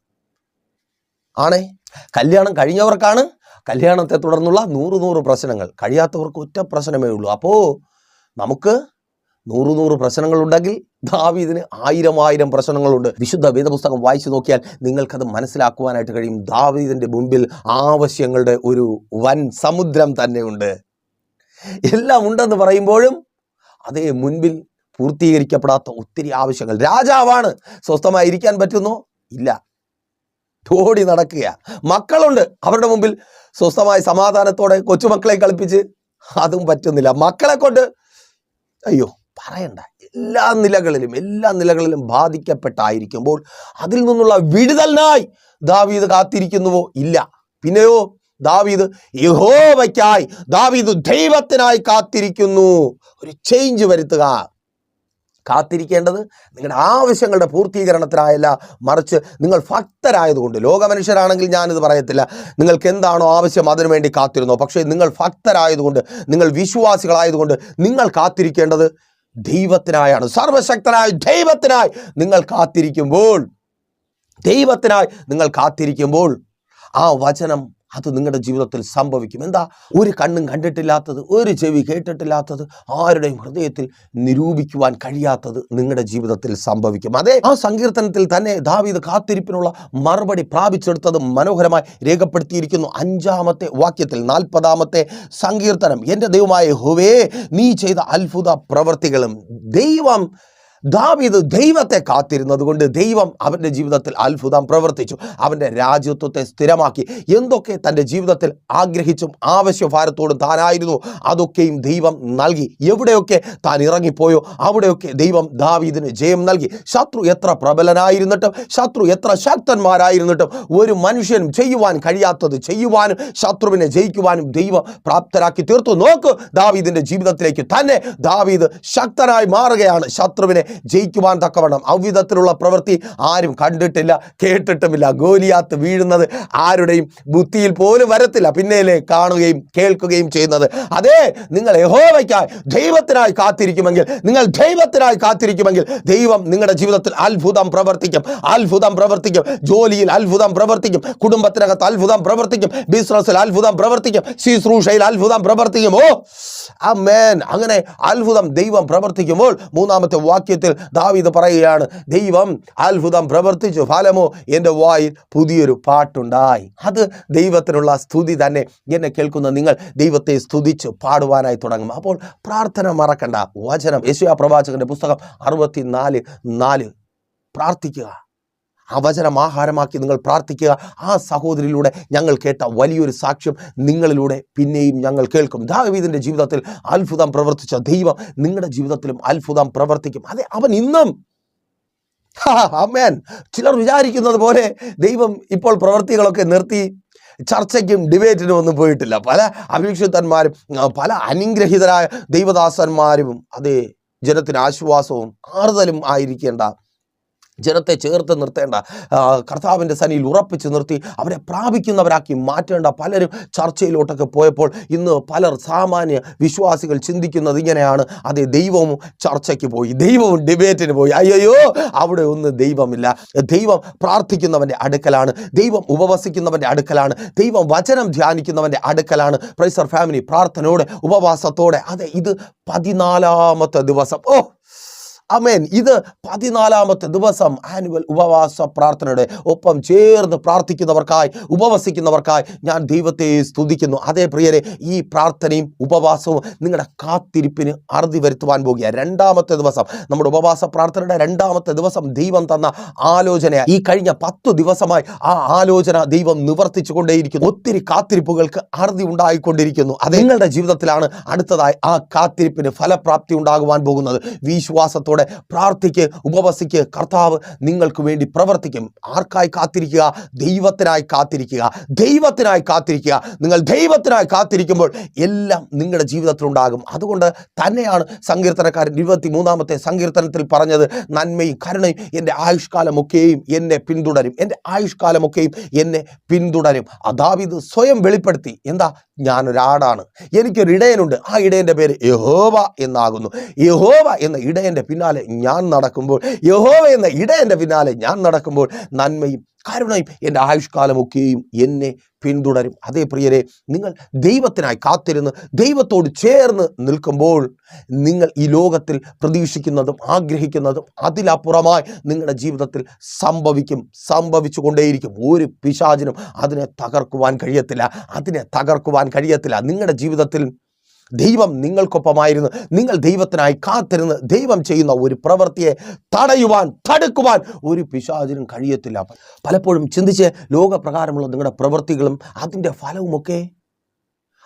ആണേ? കല്യാണം കഴിഞ്ഞവർക്കാണ് കല്യാണത്തെ തുടർന്നുള്ള നൂറ് നൂറ് പ്രശ്നങ്ങൾ. കഴിയാത്തവർക്ക് ഒറ്റ പ്രശ്നമേ ഉള്ളൂ. അപ്പോൾ നമുക്ക് നൂറ് നൂറ് പ്രശ്നങ്ങളുണ്ടെങ്കിൽ ദാവീദിന് ആയിരം ആയിരം പ്രശ്നങ്ങളുണ്ട്. വിശുദ്ധ വേദപുസ്തകം വായിച്ചു നോക്കിയാൽ നിങ്ങൾക്കത് മനസ്സിലാക്കുവാനായിട്ട് കഴിയും. ദാവീദിന്റെ മുമ്പിൽ ആവശ്യങ്ങളുടെ ഒരു വൻ സമുദ്രം തന്നെയുണ്ട്. എല്ലാം ഉണ്ടെന്ന് പറയുമ്പോഴും അതേ മുൻപിൽ പൂർത്തീകരിക്കപ്പെടാത്ത ഒത്തിരി ആവശ്യങ്ങൾ. രാജാവാണ് സ്വസ്ഥമായി ഇരിക്കാൻ പറ്റുന്നോ? ഇല്ല. ഓടി നടക്കുക മക്കളുണ്ട്. അവരുടെ മുമ്പിൽ സ്വസ്ഥമായി സമാധാനത്തോടെ കൊച്ചുമക്കളെ കളിപ്പിച്ച് അതും പറ്റുന്നില്ല. മക്കളെ കൊണ്ട് അയ്യോ പറയണ്ട. എല്ലാ നിലകളിലും എല്ലാ നിലകളിലും ബാധിക്കപ്പെട്ടായിരിക്കുമ്പോൾ അതിൽ നിന്നുള്ള വിടുതലിനായി ദാവീത് കാത്തിരിക്കുന്നുവോ? ഇല്ല. പിന്നെയോ ദാവീദ് യഹോവയ്ക്കായി ദാവീദ് ദൈവത്തിനായി കാത്തിരിക്കുന്നു. ഒരു ചേഞ്ച് വരുത്തുക. കാത്തിരിക്കേണ്ടത് നിങ്ങളുടെ ആവശ്യങ്ങളുടെ പൂർത്തീകരണത്തിനായല്ല മറിച്ച് നിങ്ങൾ ഭക്തരായതുകൊണ്ട്. ലോകമനുഷ്യരാണെങ്കിൽ ഞാനിത് പറയത്തില്ല. നിങ്ങൾക്ക് എന്താണോ ആവശ്യം അതിനുവേണ്ടി കാത്തിരുന്നോ. പക്ഷേ നിങ്ങൾ ഭക്തരായതുകൊണ്ട് നിങ്ങൾ വിശ്വാസികളായതുകൊണ്ട് നിങ്ങൾ കാത്തിരിക്കേണ്ടത് ദൈവത്തിനായാണ്. സർവശക്തനായ ദൈവത്തിനായി നിങ്ങൾ കാത്തിരിക്കുമ്പോൾ ദൈവത്തിനായി നിങ്ങൾ കാത്തിരിക്കുമ്പോൾ ആ വചനം അത് നിങ്ങളുടെ ജീവിതത്തിൽ സംഭവിക്കും. എന്താ? ഒരു കണ്ണും കണ്ടിട്ടില്ലാത്തത് ഒരു ചെവി കേട്ടിട്ടില്ലാത്തത് ആരുടെയും ഹൃദയത്തിൽ നിരൂപിക്കുവാൻ കഴിയാത്തത് നിങ്ങളുടെ ജീവിതത്തിൽ സംഭവിക്കും. അതെ ആ സങ്കീർത്തനത്തിൽ തന്നെ ദാവീദ് കാത്തിരിപ്പിനുള്ള മറുപടി പ്രാപിച്ചെടുത്തത് മനോഹരമായി രേഖപ്പെടുത്തിയിരിക്കുന്നു. അഞ്ചാമത്തെ വാക്യത്തിൽ നാൽപ്പതാമത്തെ സങ്കീർത്തനം. എന്റെ ദൈവമായ ഹുവേ നീ ചെയ്ത അത്ഭുത പ്രവർത്തികളും ദൈവം ദാവീദ് ദൈവത്തെ കാത്തിരുന്നത് കൊണ്ട് ദൈവം അവന്റെ ജീവിതത്തിൽ അത്ഭുതം പ്രവർത്തിച്ചു. അവന്റെ രാജ്യത്വത്തെ സ്ഥിരമാക്കി. എന്തൊക്കെ തന്റെ ജീവിതത്തിൽ ആഗ്രഹിച്ചും ആവശ്യഭാരത്തോടും താനായിരുന്നു അതൊക്കെയും ദൈവം നൽകി. എവിടെയൊക്കെ താൻ ഇറങ്ങിപ്പോയോ അവിടെയൊക്കെ ദൈവം ദാവീദിന് ജയം നൽകി. ശത്രു എത്ര പ്രബലനായിരുന്നിട്ടും ശത്രു എത്ര ശക്തന്മാരായിരുന്നിട്ടും ഒരു മനുഷ്യനും ചെയ്യുവാൻ കഴിയാത്തത് ചെയ്യുവാനും ശത്രുവിനെ ജയിക്കുവാനും ദൈവം പ്രാപ്തരാക്കി തീർത്തു. നോക്ക് ദാവീദിന്റെ ജീവിതത്തിലേക്ക് തന്നെ ദാവീദ് ശക്തനായി മാറുകയാണ്. ശത്രുവിനെ ജയിക്കുവാൻ തക്കവണ്ണം. അവിധത്തിലുള്ള പ്രവൃത്തി ആരും കണ്ടിട്ടില്ല കേട്ടിട്ടുമില്ല. ഗോലിയാത്ത് വീഴുന്നത് ആരുടെയും ബുദ്ധിയിൽ പോലും വരത്തില്ല. പിന്നേലെ കാണുകയും കേൾക്കുകയും ചെയ്യുന്നത്. അതെ നിങ്ങൾ യഹോവയ്ക്കായി ദൈവത്തിനായി കാത്തിരിക്കുമെങ്കിൽ നിങ്ങൾ ദൈവത്തിനായി കാത്തിരിക്കുമെങ്കിൽ ദൈവം നിങ്ങളുടെ ജീവിതത്തിൽ അത്ഭുതം പ്രവർത്തിക്കും. അത്ഭുതം പ്രവർത്തിക്കും. ജോലിയിൽ അത്ഭുതം പ്രവർത്തിക്കും. കുടുംബത്തിനകത്ത് അത്ഭുതം പ്രവർത്തിക്കും. ബിസിനസ്സിൽ അത്ഭുതം പ്രവർത്തിക്കും. ശുശ്രൂഷയിൽ അത്ഭുതം പ്രവർത്തിക്കും ഓ അങ്ങനെ അത്ഭുതം ദൈവം പ്രവർത്തിക്കുമ്പോൾ മൂന്നാമത്തെ വാക്യത്തിൽ ദാവീദ് പറയുകയാണ് ദൈവം അത്ഭുതം പ്രവർത്തിച്ചു ഫലമോ എന്റെ വായിൽ പുതിയൊരു പാട്ടുണ്ടായി. അത് ദൈവത്തിനുള്ള സ്തുതി തന്നെ. എന്നെ കേൾക്കുന്ന നിങ്ങൾ ദൈവത്തെ സ്തുതിച്ച് പാടുവാനായി തുടങ്ങും. അപ്പോൾ പ്രാർത്ഥന മറക്കണ്ട. വചനം യേശുയ പ്രവാചകന്റെ പുസ്തകം അറുപത്തി നാല് നാല്. പ്രാർത്ഥിക്കുക. ആ വചനം ആഹാരമാക്കി നിങ്ങൾ പ്രാർത്ഥിക്കുക. ആ സഹോദരിയിലൂടെ ഞങ്ങൾ കേട്ട വലിയൊരു സാക്ഷ്യം നിങ്ങളിലൂടെ പിന്നെയും ഞങ്ങൾ കേൾക്കും. ദാവീദിന്റെ ജീവിതത്തിൽ അത്ഭുതം പ്രവർത്തിച്ച ദൈവം നിങ്ങളുടെ ജീവിതത്തിലും അത്ഭുതം പ്രവർത്തിക്കും. അതെ അവൻ ഇന്നും. അമ്മേൻ ചിലർ വിചാരിക്കുന്നത് പോലെ ദൈവം ഇപ്പോൾ പ്രവർത്തികളൊക്കെ നിർത്തി ചർച്ചയ്ക്കും ഡിബേറ്റിനും ഒന്നും പോയിട്ടില്ല. പല അഭിഷിക്തന്മാരും പല അനുഗ്രഹീതരായ ദൈവദാസന്മാരും അതേ ജനത്തിന് ആശ്വാസവും ആറുതലും ആയിരിക്കേണ്ട ജനത്തെ ചേർത്ത് നിർത്തേണ്ട കർത്താവിന്റെ സനിയിൽ ഉറപ്പിച്ച് നിർത്തി അവരെ പ്രാപിക്കുന്നവരാക്കി മാറ്റേണ്ട പലരും ചർച്ചയിലോട്ടൊക്കെ പോയപ്പോൾ ഇന്ന് പലർ സാമാന്യ വിശ്വാസികൾ ചിന്തിക്കുന്നത് ഇങ്ങനെയാണ്. അതെ ദൈവവും ചർച്ചയ്ക്ക് പോയി ദൈവവും ഡിബേറ്റിന് പോയി. അയ്യോ അവിടെ ഒന്നും ദൈവമില്ല. ദൈവം പ്രാർത്ഥിക്കുന്നവന്റെ അടുക്കലാണ് ദൈവം ഉപവസിക്കുന്നവന്റെ അടുക്കലാണ് ദൈവം വചനം ധ്യാനിക്കുന്നവന്റെ അടുക്കലാണ്. പ്രൈസർ ഫാമിലി പ്രാർത്ഥനയോടെ ഉപവാസത്തോടെ. അതെ ഇത് പതിനാലാമത്തെ ദിവസം. ഓ അമേൻ ഇത് പതിനാലാമത്തെ ദിവസം ആനുവൽ ഉപവാസ പ്രാർത്ഥനയുടെ ഒപ്പം ചേർന്ന് പ്രാർത്ഥിക്കുന്നവർക്കായി ഉപവസിക്കുന്നവർക്കായി ഞാൻ ദൈവത്തെ സ്തുതിക്കുന്നു. അതേ പ്രിയരെ ഈ പ്രാർത്ഥനയും ഉപവാസവും നിങ്ങളുടെ കാത്തിരിപ്പിന് അറുതി വരുത്തുവാൻ പോകുക രണ്ടാമത്തെ ദിവസം നമ്മുടെ ഉപവാസ പ്രാർത്ഥനയുടെ രണ്ടാമത്തെ ദിവസം ദൈവം തന്ന ആലോചന ഈ കഴിഞ്ഞ പത്തു ദിവസമായി ആ ആലോചന ദൈവം നിവർത്തിച്ചു കൊണ്ടേയിരിക്കുന്നു ഒത്തിരി കാത്തിരിപ്പുകൾക്ക് അറുതി ഉണ്ടായിക്കൊണ്ടിരിക്കുന്നു. അത് നിങ്ങളുടെ ജീവിതത്തിലാണ് അടുത്തതായി ആ കാത്തിരിപ്പിന് ഫലപ്രാപ്തി ഉണ്ടാകുവാൻ പോകുന്നത്. വിശ്വാസത്തോടെ പ്രാർത്ഥിക്ക് ഉപവസിക്ക് കർത്താവ് നിങ്ങൾക്ക് വേണ്ടി പ്രവർത്തിക്കും. ആർക്കായി കാത്തിരിക്കുക? ദൈവത്തിനായി കാത്തിരിക്കുക. ദൈവത്തിനായി കാത്തിരിക്കുക. നിങ്ങൾ ദൈവത്തിനായി കാത്തിരിക്കുമ്പോൾ എല്ലാം നിങ്ങളുടെ ജീവിതത്തിലുണ്ടാകും അതുകൊണ്ട് തന്നെയാണ് സങ്കീർത്തനക്കാരൻ ഇരുപത്തി മൂന്നാമത്തെ സങ്കീർത്തനത്തിൽ പറഞ്ഞത് നന്മയും കരുണയും എന്റെ ആയുഷ്കാലമൊക്കെയും എന്നെ പിന്തുടരും. എന്റെ ആയുഷ്കാലമൊക്കെയും എന്നെ പിന്തുടരും. അതാവിത് സ്വയം വെളിപ്പെടുത്തി എന്താ? ഞാനൊരാടാണ്. എനിക്കൊരു ഇടയനുണ്ട് ആ ഇടയന്റെ പേര് യഹോവ എന്നാകുന്നു. യഹോവ എന്ന ഇടയന്റെ പിന്നാലെ ഞാൻ നടക്കുമ്പോൾ യഹോവ എന്ന ഇട എന്റെ പിന്നാലെ ഞാൻ നടക്കുമ്പോൾ നന്മയും കരുണയും എന്റെ ആയുഷ്കാലമൊക്കെയും എന്നെ പിന്തുടരും. അതേ പ്രിയരെ നിങ്ങൾ ദൈവത്തിനായി കാത്തിരുന്ന് ദൈവത്തോട് ചേർന്ന് നിൽക്കുമ്പോൾ നിങ്ങൾ ഈ ലോകത്തിൽ പ്രതീക്ഷിക്കുന്നതും ആഗ്രഹിക്കുന്നതും അതിലപ്പുറമായി നിങ്ങളുടെ ജീവിതത്തിൽ സംഭവിക്കും സംഭവിച്ചു കൊണ്ടേയിരിക്കും ഒരു പിശാചിനും അതിനെ തകർക്കുവാൻ കഴിയത്തില്ല അതിനെ തകർക്കുവാൻ കഴിയത്തില്ല. നിങ്ങളുടെ ജീവിതത്തിൽ ദൈവം നിങ്ങൾക്കൊപ്പമായിരുന്നു. നിങ്ങൾ ദൈവത്തിനായി കാത്തിരുന്ന് ദൈവം ചെയ്യുന്ന ഒരു പ്രവൃത്തിയെ തടയുവാൻ തടുക്കുവാൻ ഒരു പിശാചിനും കഴിയത്തില്ല. പലപ്പോഴും ചിന്തിച്ച് ലോകപ്രകാരമുള്ള നിങ്ങളുടെ പ്രവൃത്തികളും അതിന്റെ ഫലവുമൊക്കെ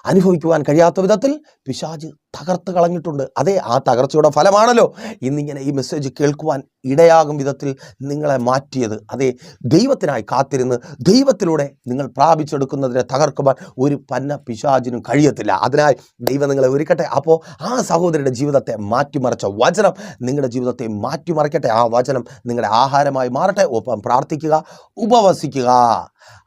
അനുഭവിക്കുവാൻ കഴിയാത്ത വിധത്തിൽ പിശാജ് തകർത്ത് കളഞ്ഞിട്ടുണ്ട്. അതെ ആ തകർച്ചയുടെ ഫലമാണല്ലോ ഇന്നിങ്ങനെ ഈ മെസ്സേജ് കേൾക്കുവാൻ ഇടയാകും വിധത്തിൽ നിങ്ങളെ മാറ്റിയത്. അതെ ദൈവത്തിനായി കാത്തിരുന്ന് ദൈവത്തിലൂടെ നിങ്ങൾ പ്രാപിച്ചെടുക്കുന്നതിനെ തകർക്കുവാൻ ഒരു പന്ന പിശാചിനും കഴിയത്തില്ല. അതിനായി ദൈവം നിങ്ങളെ ഒരുക്കട്ടെ. അപ്പോൾ ആ സഹോദരിയുടെ ജീവിതത്തെ മാറ്റിമറിച്ച വചനം നിങ്ങളുടെ ജീവിതത്തെ മാറ്റിമറിക്കട്ടെ. ആ വചനം നിങ്ങളുടെ ആഹാരമായി മാറട്ടെ. ഒപ്പം പ്രാർത്ഥിക്കുക ഉപവസിക്കുക.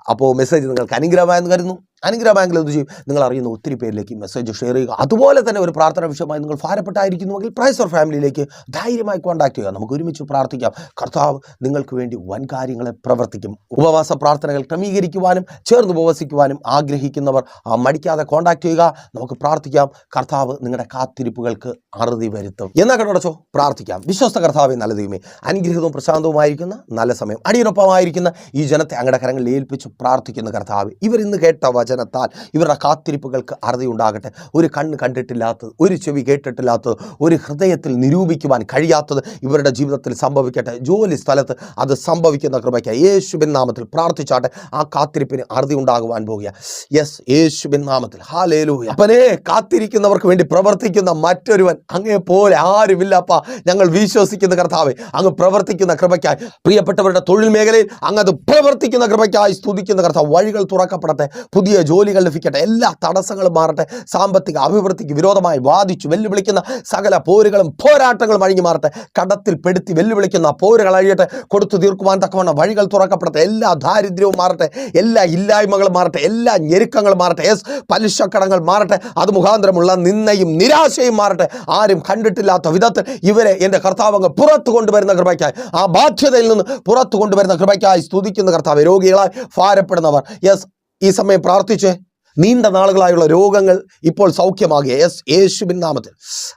അപ്പോൾ മെസ്സേജ് നിങ്ങൾക്ക് അനുഗ്രഹമായെന്ന് കരുതുന്നു. അനുഗ്രഹമായെങ്കിൽ എന്ത് ചെയ്യും? നിങ്ങൾ അറിയുന്ന ഒത്തിരി പേരിലേക്ക് മെസ്സേജ് ഷെയർ ചെയ്യുക. അതുപോലെ തന്നെ ഒരു പ്രാർത്ഥന വിഷയമായി നിങ്ങൾ ഭാരപ്പെട്ടായിരിക്കുന്നുവെങ്കിൽ പ്രൈസർ ഫാമിലിയിലേക്ക് ധൈര്യമായി കോൺടാക്ട് ചെയ്യുക. നമുക്ക് ഒരുമിച്ച് പ്രാർത്ഥിക്കാം. കർത്താവ് നിങ്ങൾക്ക് വേണ്ടി വൻ കാര്യങ്ങളെ പ്രവർത്തിക്കും. ഉപവാസ പ്രാർത്ഥനകൾ ക്രമീകരിക്കുവാനും ചേർന്ന് ഉപവസിക്കുവാനും ആഗ്രഹിക്കുന്നവർ മടിക്കാതെ കോൺടാക്ട് ചെയ്യുക. നമുക്ക് പ്രാർത്ഥിക്കാം. കർത്താവ് നിങ്ങളുടെ കാത്തിരിപ്പുകൾക്ക് അറുതി വരുത്തും. എന്നാ കണ്ടടച്ചോ പ്രാർത്ഥിക്കാം. വിശ്വസ്ത കർത്താവെ നല്ല ദൈവമേ അനുഗ്രഹവും പ്രശാന്തവുമായിരിക്കുന്ന നല്ല സമയം. അടിയൊരൊപ്പമായിരിക്കുന്ന ഈ ജനത്തെ അങ്ങടെ കരങ്ങളിൽ ഏൽപ്പിച്ച് പ്രാർത്ഥിക്കുന്ന കർത്താവ് ഇവർ ഇന്ന് കേട്ട വചനത്താൽ ഇവരുടെ കാത്തിരിപ്പുകൾക്ക് അറുതി ഉണ്ടാകട്ടെ ഒരു കണ്ണ് കണ്ടിട്ടില്ലാത്തത് ഒരു ചെവി കേട്ടിട്ടില്ലാത്തത് ഒരു ഹൃദയത്തിൽ നിരൂപിക്കുവാൻ കഴിയാത്തത് ഇവരുടെ ജീവിതത്തിൽ സംഭവിക്കട്ടെ. ജോലി സ്ഥലത്ത് അത് സംഭവിക്കുന്ന കൃപയ്ക്ക് യേശുബിൻ നാമത്തിൽ പ്രാർത്ഥിച്ചാട്ടെ. ആ കാത്തിരിപ്പിന് അറുതി ഉണ്ടാകുവാൻ പോകുക. യെസ് യേശുബിൻ നാമത്തിൽ. ഹാലേലൂയ അപ്പനെ കാത്തിരിക്കുന്നവർക്ക് വേണ്ടി പ്രവർത്തിക്കുന്ന മറ്റൊരുവൻ അങ്ങേ പോലെ ആരുമില്ലപ്പ. ഞങ്ങൾ വിശ്വസിക്കുന്ന കർത്താവെ അങ്ങ് പ്രവർത്തിക്കുന്ന കൃപയ്ക്കായി. പ്രിയപ്പെട്ടവരുടെ തൊഴിൽ മേഖലയിൽ അങ്ങ് അത് പ്രവർത്തിക്കുന്ന കൃപയ്ക്കായി സ്തുതിക്കുന്ന കർത്താവ്. വഴികൾ തുറക്കപ്പെടട്ടെ. പുതിയ ജോലികൾ ലഭിക്കട്ടെ എല്ലാ തടസ്സങ്ങളും മാറട്ടെ സാമ്പത്തിക അഭിവൃദ്ധിക്ക് വിരോധമായി വാദിച്ചു വെല്ലുവിളിക്കുന്ന സകല പോരുകളും പോരാട്ടങ്ങളും അഴിഞ്ഞു മാറട്ടെ കടത്തിൽ പെടുത്തി വെല്ലുവിളിക്കുന്ന പോരുകൾ അഴിയട്ടെ കൊടുത്തു തീർക്കുവാൻ തക്കവണ്ണം വഴികൾ തുറക്കപ്പെടട്ടെ എല്ലാ ദാരിദ്ര്യവും മാറട്ടെ എല്ലാ ഇല്ലായ്മകളും മാറട്ടെ എല്ലാ ഞെരുക്കങ്ങളും മാറട്ടെ എസ് പലിശക്കടങ്ങൾ മാറട്ടെ അത് മുഖാന്തരമുള്ള നിന്നയും നിരാശയും മാറട്ടെ ആരും കണ്ടിട്ടില്ലാത്ത വിധത്തിൽ ഇവരെ എന്റെ കർത്താവങ്ങ് പുറത്തു കൊണ്ടുവരുന്ന കൃപയ്ക്കായി ആ ബാധ്യതയിൽ നിന്ന് പുറത്തു കൊണ്ടുവരുന്ന കൃപയ്ക്കായി സ്തുതിക്കുന്ന കർത്താവ് രോഗികളായി ഭാരപ്പെടുന്നവർ. യെസ് ഈ സമയം പ്രാർത്ഥിച്ച്. നീണ്ട നാളുകളായുള്ള രോഗങ്ങൾ ഇപ്പോൾ സൗഖ്യമാകുക യെസ് യേശുവിൻ നാമത്തിൽ.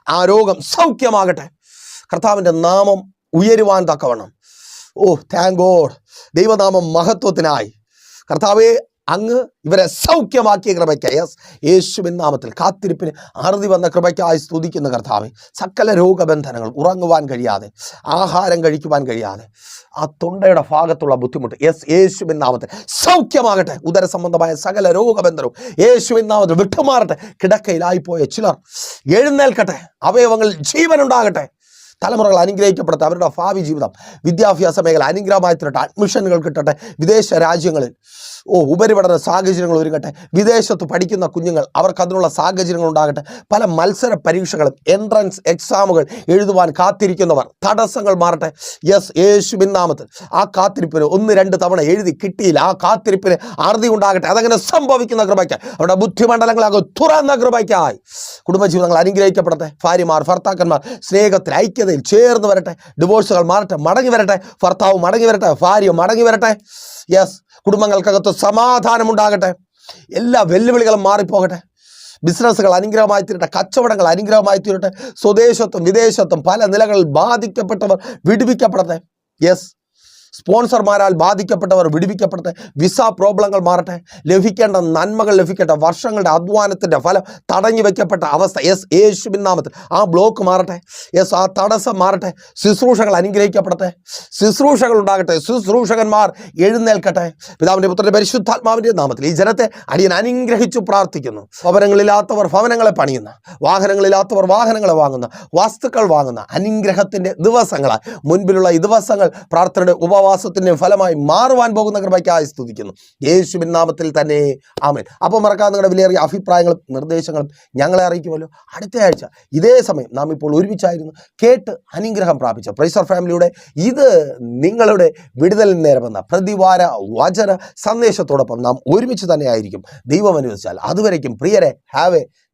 ആ രോഗം സൗഖ്യമാകട്ടെ. കർത്താവിന്റെ നാമം ഉയരുവാൻ തക്കവണ്ണം. ഓ താങ്ക് ഗോഡ് ദൈവനാമം മഹത്വത്തിനായി. കർത്താവെ അങ്ങ് ഇവരെ സൗഖ്യമാക്കിയ യെസ് യേശുവിൻ നാമത്തിൽ കാത്തിരിപ്പിന് അറുതി വന്ന കൃപയ്ക്കായി സ്തുതിക്കുന്ന കർത്താവെ. സകല രോഗബന്ധനങ്ങൾ ഉറങ്ങുവാൻ കഴിയാതെ ആഹാരം കഴിക്കുവാൻ കഴിയാതെ ആ തൊണ്ടയുടെ ഭാഗത്തുള്ള ബുദ്ധിമുട്ട്. യെസ് യേശുവിൻ നാമത്തിൽ സൗഖ്യമാകട്ടെ. ഉദര സംബന്ധമായ സകല രോഗബന്ധനവും യേശുവിൻ നാമത്തിൽ വിട്ടുമാറട്ടെ. കിടക്കയിലായിപ്പോയ ചിലർ എഴുന്നേൽക്കട്ടെ. അവയവങ്ങളിൽ ജീവനുണ്ടാകട്ടെ. തലമുറകൾ അനുഗ്രഹിക്കപ്പെടട്ടെ അവരുടെ ഭാവി ജീവിതം വിദ്യാഭ്യാസ മേഖല അനുഗ്രഹമായി തരട്ടെ അഡ്മിഷനുകൾ കിട്ടട്ടെ വിദേശ രാജ്യങ്ങളിൽ ഓ ഉപരിപഠന സാഹചര്യങ്ങൾ ഒരുങ്ങട്ടെ വിദേശത്ത് പഠിക്കുന്ന കുഞ്ഞുങ്ങൾ അവർക്ക് അതിനുള്ള സാഹചര്യങ്ങൾ ഉണ്ടാകട്ടെ പല മത്സര പരീക്ഷകളും എൻട്രൻസ് എക്സാമുകൾ എഴുതുവാൻ കാത്തിരിക്കുന്നവർ തടസ്സങ്ങൾ മാറട്ടെ. യെസ് യേശുവിൻ നാമത്തിൽ ആ കാത്തിരിപ്പിന് ഒന്ന് രണ്ട് തവണ എഴുതി കിട്ടിയില്ല ആ കാത്തിരിപ്പിന് അറുതി ഉണ്ടാകട്ടെ അതങ്ങനെ സംഭവിക്കുന്ന കൃപയ്ക്കായി അവരുടെ ബുദ്ധിമണ്ഡലങ്ങളാകെ തുറന്ന കൃപയ്ക്കായി. കുടുംബജീവിതങ്ങൾ അനുഗ്രഹിക്കപ്പെടട്ടെ ഭാര്യമാർ ഭർത്താക്കന്മാർ സ്നേഹത്തിൽ ഐക്യതയിൽ ചേർന്ന് വരട്ടെ ഡിവോഴ്സുകൾ മാറട്ടെ മടങ്ങി വരട്ടെ ഭർത്താവ് മടങ്ങി വരട്ടെ ഭാര്യ മടങ്ങി വരട്ടെ. യെസ് കുടുംബങ്ങൾക്കകത്ത് സമാധാനമുണ്ടാകട്ടെ. എല്ലാ വെല്ലുവിളികളും മാറിപ്പോകട്ടെ. ബിസിനസ്സുകൾ അനുഗ്രഹമായി തീരട്ടെ കച്ചവടങ്ങൾ അനുഗ്രഹമായി തീരട്ടെ. സ്വദേശത്തും വിദേശത്തും പല നിലകളിൽ ബാധിക്കപ്പെട്ടവർ വിടുവിക്കപ്പെടട്ടെ. യെസ് സ്പോൺസർമാരാൽ ബാധിക്കപ്പെട്ടവർ വിടുവിക്കപ്പെടട്ടെ വിസ പ്രോബ്ലങ്ങൾ മാറട്ടെ ലഭിക്കേണ്ട നന്മകൾ ലഭിക്കട്ടെ വർഷങ്ങളുടെ അധ്വാനത്തിന്റെ ഫലം തടഞ്ഞു വയ്ക്കപ്പെട്ട അവസ്ഥ. യെസ് യേശുവിൻ നാമത്തിൽ ആ ബ്ലോക്ക് മാറട്ടെ. യെസ് ആ തടസ്സം മാറട്ടെ. ശുശ്രൂഷകൾ അനുഗ്രഹിക്കപ്പെടട്ടെ. ശുശ്രൂഷകൾ ഉണ്ടാകട്ടെ. ശുശ്രൂഷകന്മാർ എഴുന്നേൽക്കട്ടെ. പിതാവിന്റെ പുത്രന്റെ പരിശുദ്ധാത്മാവിന്റെ നാമത്തിൽ ഈ ജനത്തെ അടിയൻ അനുഗ്രഹിച്ചു പ്രാർത്ഥിക്കുന്നു. ഭവനങ്ങളില്ലാത്തവർ ഭവനങ്ങളെ പണിയുന്ന. വാഹനങ്ങളില്ലാത്തവർ വാഹനങ്ങളെ വാങ്ങുന്ന. വസ്തുക്കൾ വാങ്ങുന്ന. അനുഗ്രഹത്തിന്റെ ദിവസങ്ങളായി മുൻപിലുള്ള ഈ ദിവസങ്ങൾ പ്രാർത്ഥനയുടെ ഉപവാസത്തിന്റെ ഫലമായി മാറുവാൻ പോകുന്ന കൃപയ്ക്കായി സ്തുതിക്കുന്നു. യേശുവിൻ നാമത്തിൽ തന്നെ ആമേൻ. അപ്പോൾ മറക്കാതെ നിങ്ങളുടെ വിലയേറിയ അഭിപ്രായങ്ങളും നിർദ്ദേശങ്ങളും ഞങ്ങളെ അറിയിക്കുമല്ലോ. അടുത്ത ആഴ്ച ഇതേ സമയം നാം ഇപ്പോൾ ഒരുമിച്ചായിരുന്നു കേട്ട് അനുഗ്രഹം പ്രാപിച്ച പ്രൈസർ ഫാമിലിയുടെ ഇത് നിങ്ങളുടെ വിടുതൽ നേരമെന്ന പ്രതിവാര വചന സന്ദേശത്തോടൊപ്പം നാം ഒരുമിച്ച് തന്നെ ആയിരിക്കും. ദൈവം അനുവദിച്ചാൽ അതുവരയ്ക്കും പ്രിയരെ have a